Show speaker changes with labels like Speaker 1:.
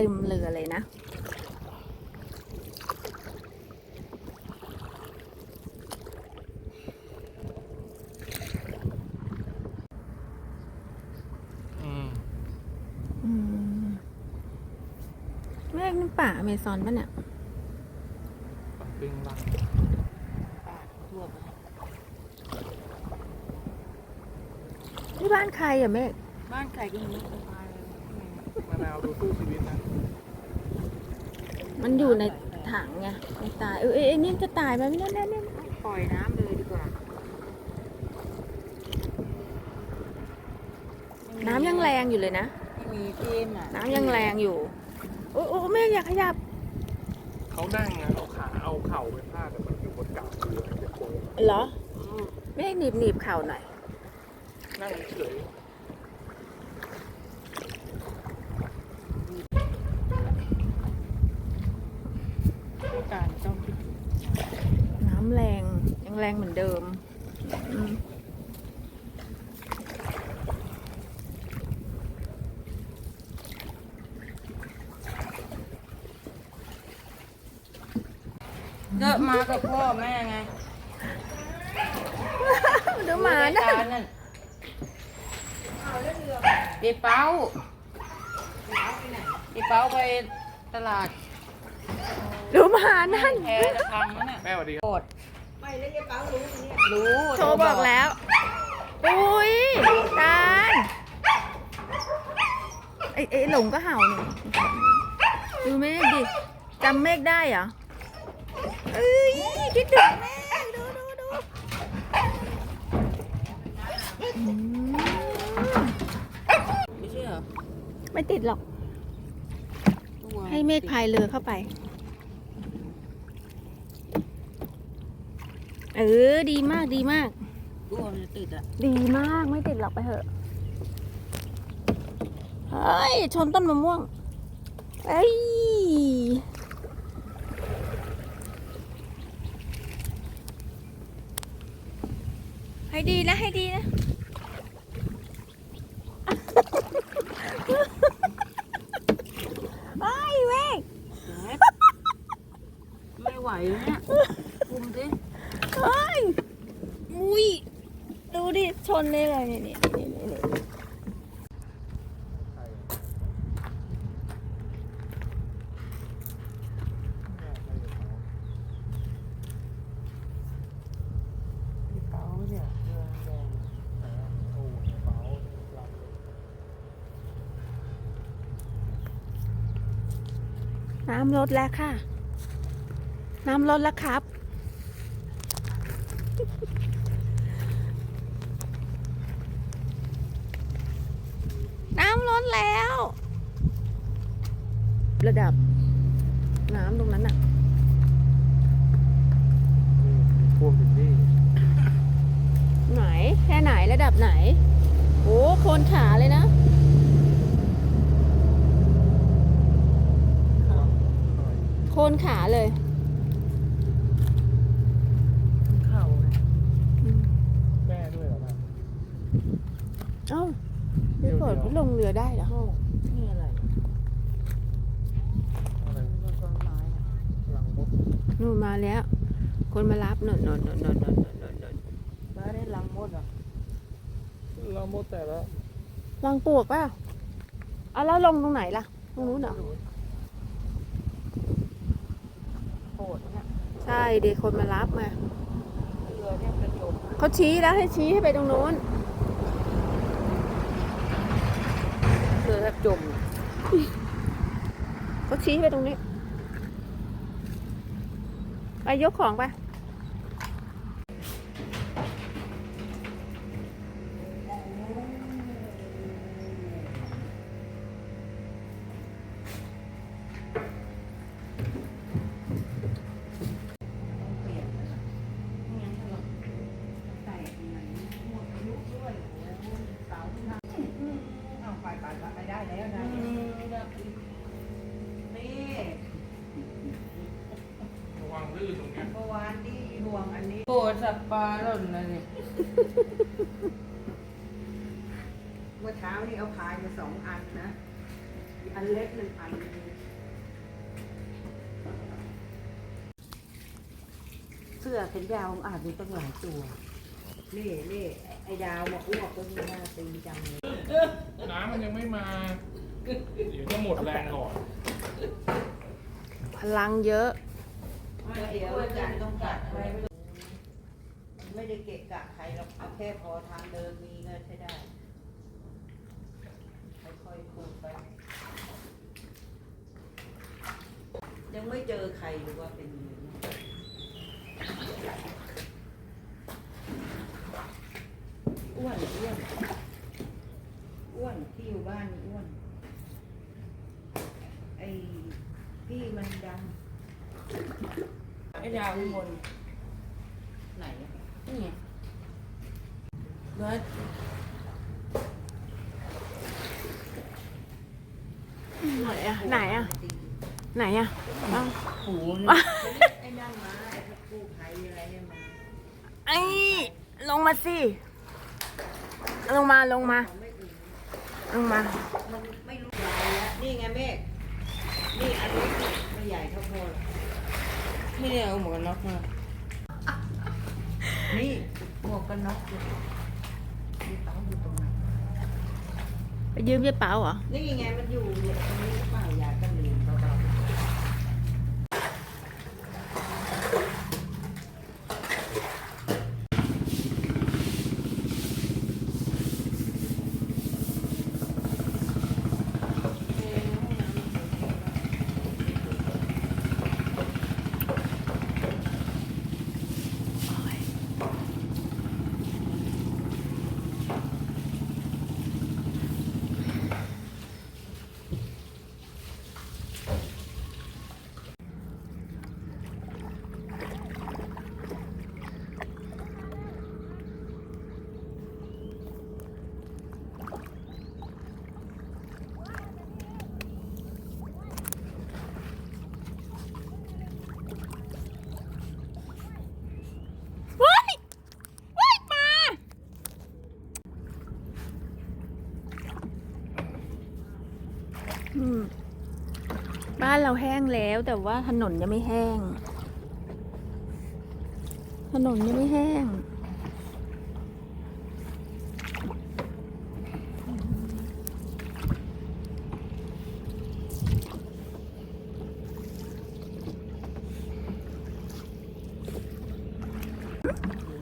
Speaker 1: เต็มเรือเลยนะ
Speaker 2: อืม
Speaker 1: อืมแม่นี่ป่าอเมซอนปะเนี่ย
Speaker 2: ปังปิ้งล่าง
Speaker 3: ปากทั่วไป
Speaker 1: นี่บ้านใครอะแม่
Speaker 3: บ้านไก่ก็มีสบายเลย
Speaker 2: มะ นาวดูสู้ชีวิตนะ
Speaker 1: มันอยู่ในถังไงไม่ตายเออเอยเอยนี่จะตายไหมไม่แน่แน่แน่
Speaker 3: ปล่อยน้ำเลยดีกว่า
Speaker 1: น้ำยังแรงอยู่เลยนะ
Speaker 3: ไม่มีเกมอะ
Speaker 1: น้ำยังแรงอยู่ โอ้โอ้แม่อย่าขยับ
Speaker 2: เขานั่งอะเอาขาเอาเข่าไปพาดแต่มันอยู่บนกาบเรือจะโกง
Speaker 1: เหรอ
Speaker 3: อืม
Speaker 1: แม่หนีบหนีบเข่าหน่อย
Speaker 2: นั่งเฉย
Speaker 3: การต้อง
Speaker 1: น้ำแรงยังแรงเหมือนเดิมอืม
Speaker 3: เกิดมากับพ่อแม่ไง
Speaker 1: ดูหมานะ
Speaker 3: ดูรยการนั่นปีเป้าปีเป้าไปตลาด
Speaker 1: ดูหมานั่น
Speaker 3: แพจะพังแล้วน่ะ
Speaker 2: ๆแม่สวัสดีครับ
Speaker 3: โก รธรู้
Speaker 1: โทรบอกแล้ว อุ้ยตาลไอ้ไอ้หลงก็เห่าเนี่ยดูเมฆดิจำเมฆได้เหรอเอ้ยคิดถึงเมฆดูดูดูอืม
Speaker 3: ไม่ใช่เหรอ
Speaker 1: ไม่ติดหรอก
Speaker 3: ตัว
Speaker 1: ให้เมฆพายเรือเข้าไป เออ ดีมากดีมาก
Speaker 3: ตัวมันจะติดอะ
Speaker 1: ดีมากไม่ติดหรอกไปเถอะ เฮ้ย ชนต้นมะม่วง เอ้ย ให้ดีนะ ให้ดีนะ ไอ้ยเว้ย
Speaker 3: ไม่ไหวแล้วเนี่ย
Speaker 1: ชนนี่เลยนี่นี่นี่นี่น้ำลดแล้วค่ะ น้ำลดแล้วครับ ลดแล้ว ระดับ น้ำตรงนั้นน่ะ
Speaker 2: นี่มีท่วมถึงนี่
Speaker 1: ไหน แค่ไหนระดับไหน โอ้โคนขาเลยนะ
Speaker 2: ระวังหน่อย
Speaker 1: โคนขาเลย
Speaker 3: เข่าไง
Speaker 2: แม่ด้วยเหรอล่ะ
Speaker 1: เอ้า พี่ฝนพี่ลงเรือได้เหรอ
Speaker 3: นี่อะไร
Speaker 2: อะไร
Speaker 3: ต้นไม้อะ
Speaker 2: หลังมด
Speaker 1: นู่นมาแล้ว คนมารับนนนนนนนนนนน
Speaker 3: บ้านได้ลังมดอะ
Speaker 2: หลังมดแต่ละ
Speaker 1: วางปลวกเปล่าเอาแล้วลงตรงไหนล่ะตรงนู้นเหรอ
Speaker 3: โหดเนี่ย
Speaker 1: ใช่เด็กคนมารับมา
Speaker 3: เรือเนี่ยกระจก
Speaker 1: เขาชี้แล้วให้ชี้ให้ไปตรงนู้น
Speaker 3: เรือแทบ จม
Speaker 1: เขาชี้ไปตรงนี้ ไปยกของไป
Speaker 3: ไปไปได้แล้วได้นี่
Speaker 2: ระวังลื่นตรงเนี้ย
Speaker 3: เมื่อวานที่ห่วงอัน จับปลาหล่นเลยนี่
Speaker 4: เมื่อเช้านี่เอาพายมาสองอันนะ
Speaker 3: อันเล็กหนึ่งอันเสื้อแขนยาวอาจมีตั้งหลายตัวเล่เล่ไอ้ดาวบอกอ้วกก็มีหน้าตีจังเลย
Speaker 2: น้ำมันยังไม่มา เดี๋ยวก็หมดแรงก่อน
Speaker 1: พลังเยอะ
Speaker 3: เดี๋ยวจัดต้องกัดไว้ ไม่ได้เกะกะใครหรอกเอาแค่พอทางเดินมีก็ใช้ได้ ค่อยๆพูดไป ยังไม่เจอใครหรือว่าเป็นยังไงอ้วนอ้วนอ้วนที่อยู่บ้านนี่อ้วน ไอ้พี่มันดำ
Speaker 4: ไอ้ดาวข้างบน
Speaker 3: ไหนอะ
Speaker 4: นี่ไง เบิร์ด
Speaker 1: ไหนอะไหนอะไหนอะอ้าว
Speaker 4: หู
Speaker 3: ไอ้นั่นมาไอ้พวกกู้ภัยอะไรเนี่ยมา
Speaker 1: ไอ้ลงมาสิ ลงมาลงมา
Speaker 3: เขาไม่อื่น
Speaker 1: ลงมา
Speaker 3: มันไม่รู้ใหญ่แล้วนี่ไงเมฆนี่อันนี้ไม่ใหญ่เท่าพ่อหรอก
Speaker 4: ไม่ได้เอาหมวกกันน็อกมา
Speaker 3: นี่หมวกกันน็อกอยู่มีเป๋าอยู่ตรงไหน
Speaker 1: ไปยืมเจ๊เป๋าเหรอ
Speaker 3: นี่ไงมันอยู่เนี่ยตรงนี้หรือเปล่ายากกันเลยเบาๆ
Speaker 1: ว้ายว้ายปลาอืมบ้านเราแห้งแล้ว แต่ว่าถนนยังไม่แห้ง ถนนยังไม่แห้ง
Speaker 2: ดู